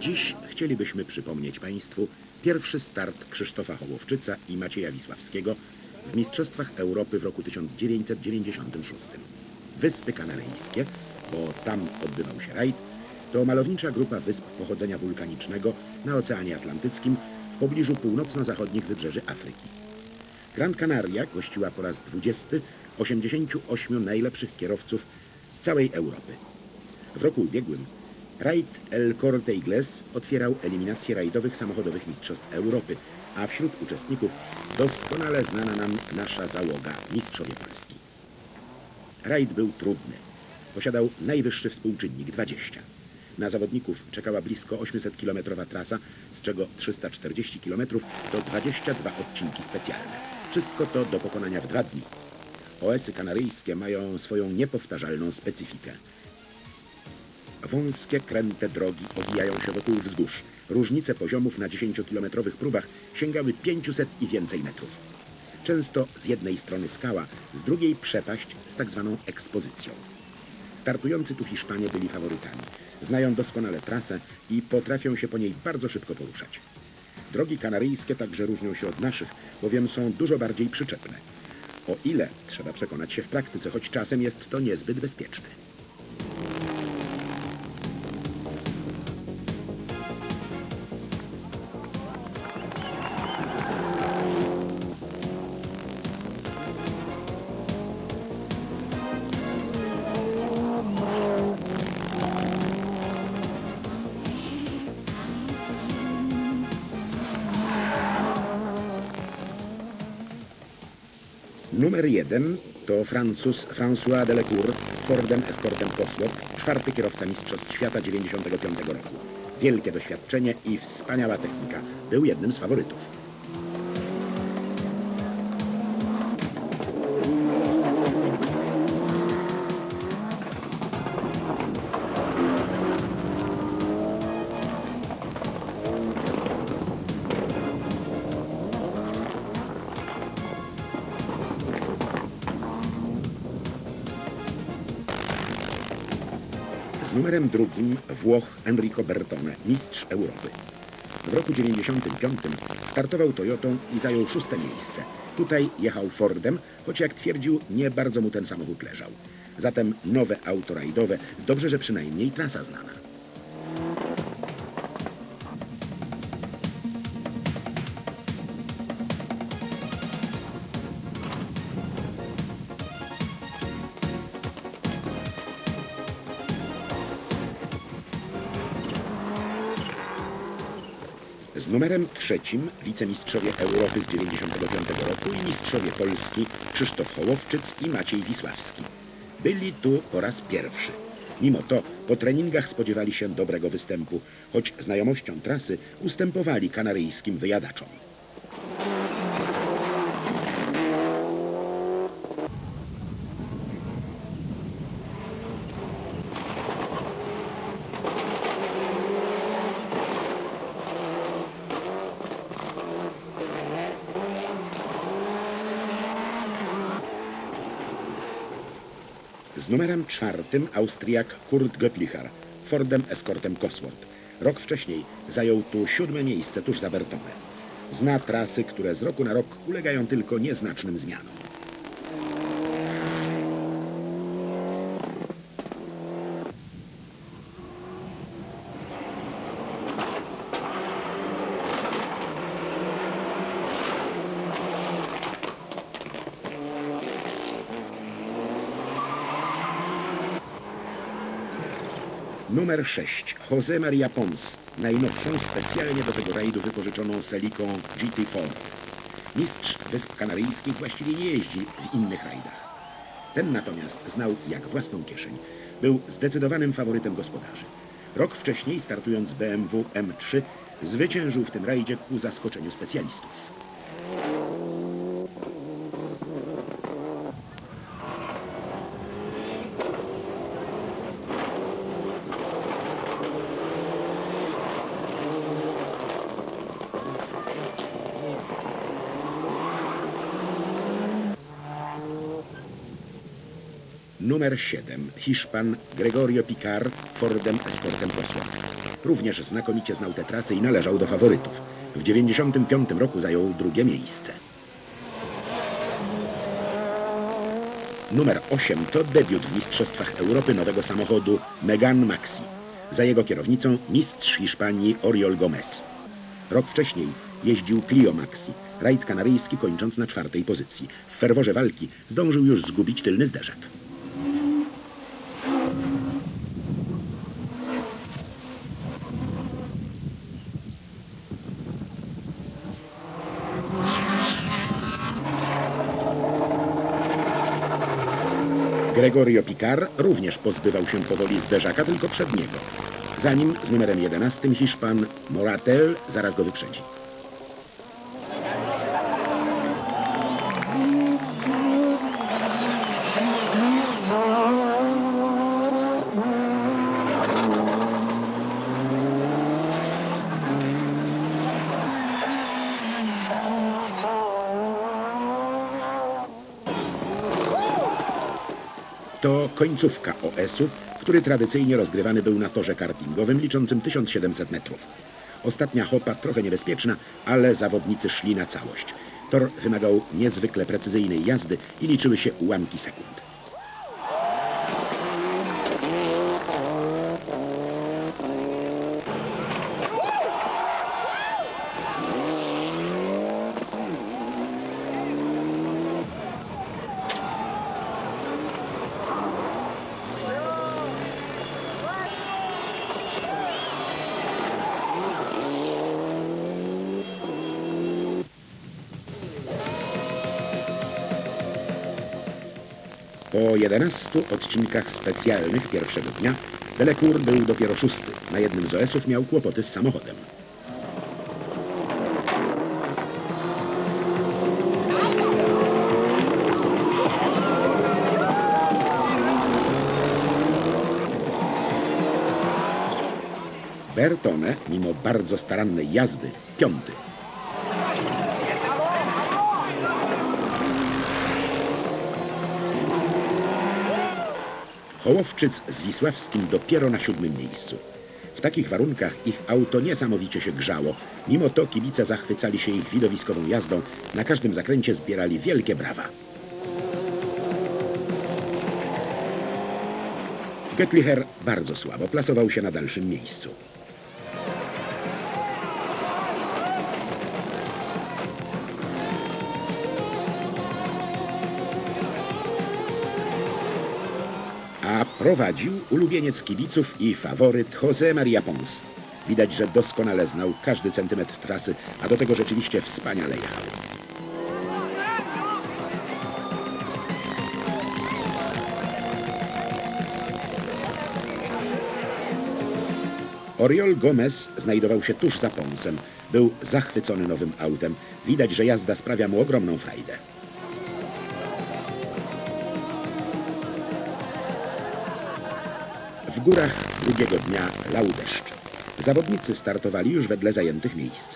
Dziś chcielibyśmy przypomnieć Państwu pierwszy start Krzysztofa Hołowczyca i Macieja Wisławskiego w Mistrzostwach Europy w roku 1996. Wyspy Kanaryjskie, bo tam odbywał się rajd, to malownicza grupa wysp pochodzenia wulkanicznego na Oceanie Atlantyckim w pobliżu północno-zachodnich wybrzeży Afryki. Gran Canaria gościła po raz 20 88 najlepszych kierowców z całej Europy. W roku ubiegłym rajd El Corte Inglés otwierał eliminację rajdowych samochodowych mistrzostw Europy, a wśród uczestników doskonale znana nam nasza załoga, mistrzowie Polski. Rajd był trudny. Posiadał najwyższy współczynnik 20. Na zawodników czekała blisko 800-kilometrowa trasa, z czego 340 km to 22 odcinki specjalne. Wszystko to do pokonania w dwa dni. OS-y kanaryjskie mają swoją niepowtarzalną specyfikę. Wąskie, kręte drogi owijają się wokół wzgórz. Różnice poziomów na 10-kilometrowych próbach sięgały 500 i więcej metrów. Często z jednej strony skała, z drugiej przepaść z tak zwaną ekspozycją. Startujący tu Hiszpanie byli faworytami. Znają doskonale trasę i potrafią się po niej bardzo szybko poruszać. Drogi kanaryjskie także różnią się od naszych, bowiem są dużo bardziej przyczepne. O ile trzeba przekonać się w praktyce, choć czasem jest to niezbyt bezpieczne. Numer jeden to Francuz François Delecour Fordem Escortem Cosworth, czwarty kierowca Mistrzostw Świata 95 roku. Wielkie doświadczenie i wspaniała technika. Był jednym z faworytów. Numerem drugim Włoch Enrico Bertone, mistrz Europy. W roku 95 startował Toyotą i zajął szóste miejsce. Tutaj jechał Fordem, choć jak twierdził, nie bardzo mu ten samochód leżał. Zatem nowe auto rajdowe, dobrze, że przynajmniej trasa znana. Z numerem trzecim wicemistrzowie Europy z 95 roku i mistrzowie Polski Krzysztof Hołowczyc i Maciej Wisławski. Byli tu po raz pierwszy. Mimo to po treningach spodziewali się dobrego występu, choć znajomością trasy ustępowali kanaryjskim wyjadaczom. Z numerem czwartym Austriak Kurt Göttlicher, Fordem Escortem Cosworth. Rok wcześniej zajął tu siódme miejsce tuż za Bertone. Zna trasy, które z roku na rok ulegają tylko nieznacznym zmianom. Numer 6. Jose Maria Pons. Najnowszą specjalnie do tego rajdu wypożyczoną Seliką GT4. Mistrz Wysp Kanaryjskich właściwie nie jeździ w innych rajdach. Ten natomiast znał jak własną kieszeń. Był zdecydowanym faworytem gospodarzy. Rok wcześniej, startując BMW M3, zwyciężył w tym rajdzie ku zaskoczeniu specjalistów. Numer 7. Hiszpan Gregorio Picar Fordem Escortem Cosworth. również znakomicie znał te trasy i należał do faworytów. W 95 roku zajął drugie miejsce. Numer 8 to debiut w Mistrzostwach Europy nowego samochodu Megan Maxi. Za jego kierownicą mistrz Hiszpanii Oriol Gomez. Rok wcześniej jeździł Clio Maxi, rajd kanaryjski kończąc na czwartej pozycji. W ferworze walki zdążył już zgubić tylny zderzak. Gregorio Picar również pozbywał się powoli zderzaka, tylko przedniego. Zanim z numerem 11 Hiszpan Moratel zaraz go wyprzedzi. To końcówka OS-u, który tradycyjnie rozgrywany był na torze kartingowym liczącym 1700 metrów. Ostatnia hopa trochę niebezpieczna, ale zawodnicy szli na całość. Tor wymagał niezwykle precyzyjnej jazdy i liczyły się ułamki sekund. Po 11 odcinkach specjalnych pierwszego dnia Delecour był dopiero szósty. Na jednym z OS-ów miał kłopoty z samochodem. Bertone, mimo bardzo starannej jazdy, piąty. Hołowczyc z Wisławskim dopiero na siódmym miejscu. W takich warunkach ich auto niesamowicie się grzało. Mimo to kibice zachwycali się ich widowiskową jazdą. Na każdym zakręcie zbierali wielkie brawa. Getlicher bardzo słabo plasował się na dalszym miejscu. Prowadził ulubieniec kibiców i faworyt José María Pons. Widać, że doskonale znał każdy centymetr trasy, a do tego rzeczywiście wspaniale jechał. Oriol Gomez znajdował się tuż za Ponsem. Był zachwycony nowym autem. Widać, że jazda sprawia mu ogromną frajdę. Górach drugiego dnia lał deszcz. Zawodnicy startowali już wedle zajętych miejsc.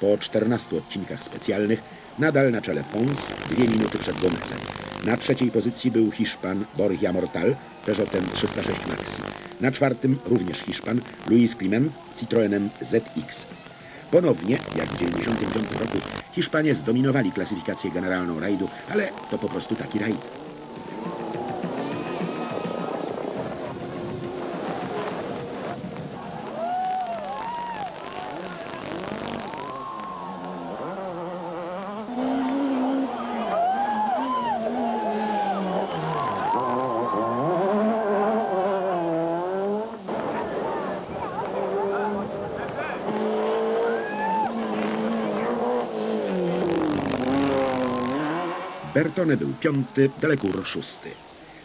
Po 14 odcinkach specjalnych nadal na czele Pons dwie minuty przed Gomezem. Na trzeciej pozycji był Hiszpan Borja Mortal Peugeotem 306 Maxi. Na czwartym również Hiszpan Luis Climent Citroenem ZX. Ponownie, jak w 1995 roku, Hiszpanie zdominowali klasyfikację generalną rajdu, ale to po prostu taki rajd. Bertone był piąty, Delecour szósty.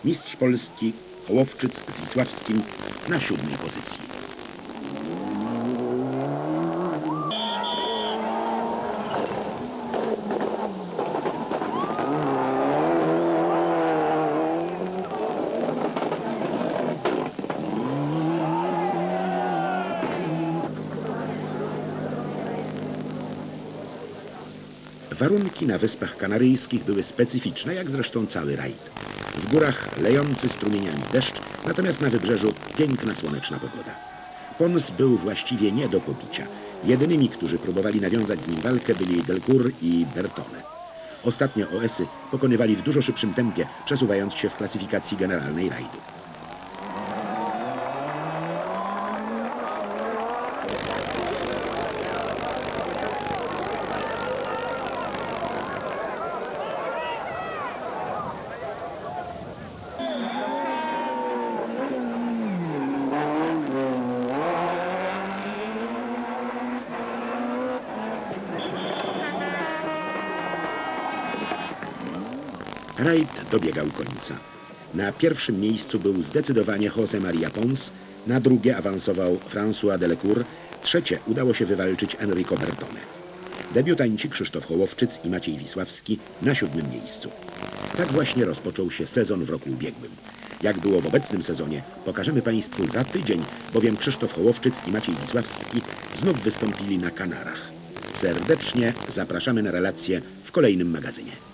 Mistrz Polski Hołowczyc z Wisławskim na siódmej pozycji. Warunki na Wyspach Kanaryjskich były specyficzne, jak zresztą cały rajd. W górach lejący strumieniami deszcz, natomiast na wybrzeżu piękna słoneczna pogoda. Pons był właściwie nie do pobicia. Jedynymi, którzy próbowali nawiązać z nim walkę byli Delcourt i Bertone. Ostatnie OS-y pokonywali w dużo szybszym tempie, przesuwając się w klasyfikacji generalnej rajdu. Rajd dobiegał końca. Na pierwszym miejscu był zdecydowanie José María Pons, na drugie awansował François Delecourt, trzecie udało się wywalczyć Enrico Bertone. Debiutanci Krzysztof Hołowczyc i Maciej Wisławski na siódmym miejscu. Tak właśnie rozpoczął się sezon w roku ubiegłym. Jak było w obecnym sezonie, pokażemy Państwu za tydzień, bowiem Krzysztof Hołowczyc i Maciej Wisławski znów wystąpili na Kanarach. Serdecznie zapraszamy na relacje w kolejnym magazynie.